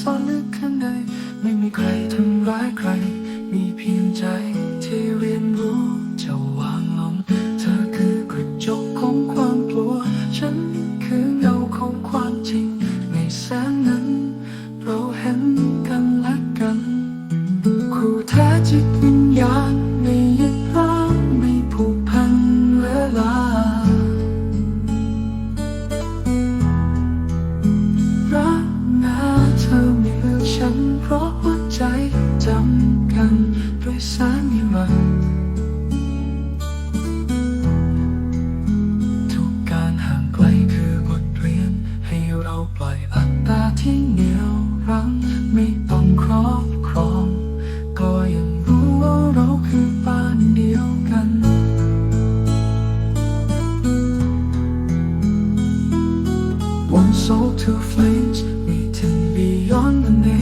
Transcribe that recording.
ซ่อนลึกข้างใน ไม่มีใครทำร้ายใคร มีเพียงใจที่เรียนรู้จะวางลง เธอคือกระจกของความกลัว ฉันคือเงาของความจริง ในแสงนั้นเราเห็น saniwa ทุกการห่างไกลคือบทเรียน ให้เราปล่อยอัตตาที่เหนียวรั้ง ไม่ต้องครอบครอง ก็ยังรู้ว่าเราคือบ้านเดียวกัน One soul, two flames, meeting beyond the name.